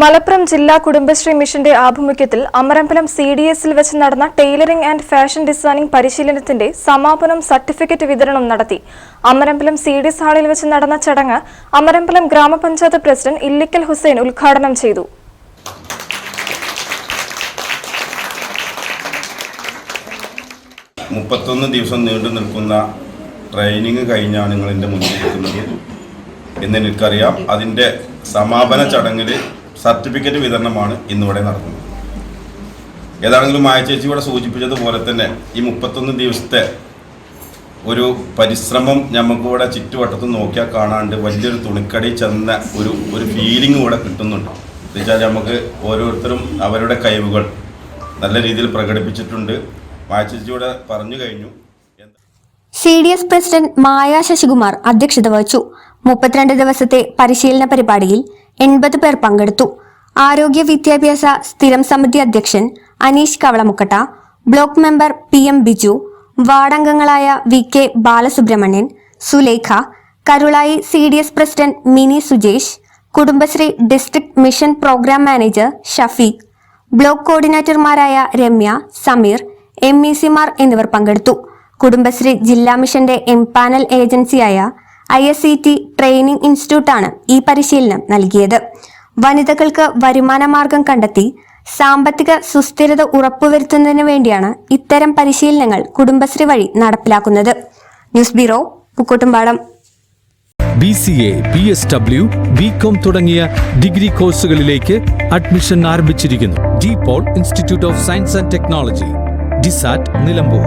മലപ്പുറം ജില്ലാ കുടുംബശ്രീ മിഷന്റെ ആഭിമുഖ്യത്തിൽ അമരമ്പലം സി ഡി എസിൽ വെച്ച് നടന്ന ടൈലറിംഗ് ആൻഡ് ഫാഷൻ ഡിസൈനിംഗ് പരിശീലനത്തിന്റെ സമാപനം സർട്ടിഫിക്കറ്റ് വിതരണം നടത്തി. അമരമ്പലം സി ഡി എസ് ഹാളിൽ വെച്ച് നടന്ന ചടങ്ങ് അമരമ്പലം ഗ്രാമപഞ്ചായത്ത് പ്രസിഡന്റ് ഇല്ലിക്കൽ ഹുസൈൻ ഉദ്ഘാടനം ചെയ്തു. മുപ്പത്തൊന്ന് ദിവസം നീണ്ടു നിൽക്കുന്ന ട്രെയിനിങ് കഴിഞ്ഞാണ് നിങ്ങൾ എന്റെ മുന്നിൽ എത്തുന്നത്. എന്ന് എനിക്കറിയാം. അതിന്റെ സമാപന ചടങ്ങിൽ സർട്ടിഫിക്കറ്റ് വിതരണമാണ് ഇന്നിവിടെ നടക്കുന്നത്. ഏതാണെങ്കിലും മായ ചേച്ചി ഇവിടെ സൂചിപ്പിച്ചതുപോലെ തന്നെ ഈ മുപ്പത്തൊന്ന് ദിവസത്തെ ഒരു പരിശ്രമം നമുക്കിവിടെ ചുറ്റുവട്ടത്ത് നോക്കിയാൽ കാണാണ്ട് വലിയൊരു തുണിക്കടി ചെന്ന ഒരു ഒരു ഫീലിംഗ് ഇവിടെ കിട്ടുന്നുണ്ട്. എന്നുവെച്ചാൽ നമുക്ക് ഓരോരുത്തരും അവരുടെ കഴിവുകൾ നല്ല രീതിയിൽ പ്രകടിപ്പിച്ചിട്ടുണ്ട്. മായ ചേച്ചി ഇവിടെ പറഞ്ഞു കഴിഞ്ഞു. C D S president Maya Sasikumar അധ്യക്ഷത വഹിച്ചു. മുപ്പത്തിരണ്ട് ദിവസത്തെ പരിശീലന പരിപാടിയിൽ എൺപത് പേർ പങ്കെടുത്തു. ആരോഗ്യ വിദ്യാഭ്യാസ സ്ഥിരം സമിതി അധ്യക്ഷൻ Aneesh Kavalamukkatta block member P M Biju വാർഡംഗങ്ങളായ V K Balasubramanian Sulekha Karulayi C D S president Mini Sujesh Kudumbashree district mission program manager Shafeeq block കോർഡിനേറ്റർമാരായ Ramya Sameer M E സിമാർ എന്നിവർ പങ്കെടുത്തു. കുടുംബശ്രീ ജില്ലാ മിഷന്റെ എംപാനൽ ഏജൻസിയായ I S C T training ഇൻസ്റ്റിറ്റ്യൂട്ടാണ് ഈ പരിശീലനം നൽകിയത്. വനിതകൾക്ക് വരുമാന മാർഗം കണ്ടെത്തി സാമ്പത്തിക സുസ്ഥിരത ഉറപ്പുവരുത്തുന്നതിന് വേണ്ടിയാണ് ഇത്തരം പരിശീലനങ്ങൾ കുടുംബശ്രീ വഴി നടപ്പിലാക്കുന്നത്. News bureau Pookkottumpadam. B C A B S W B com തുടങ്ങിയ ഡിഗ്രി കോഴ്സുകളിലേക്ക് അഡ്മിഷൻ ആരംഭിച്ചിരിക്കുന്നു. De Paul institute of science and technology DISAT Nilambur.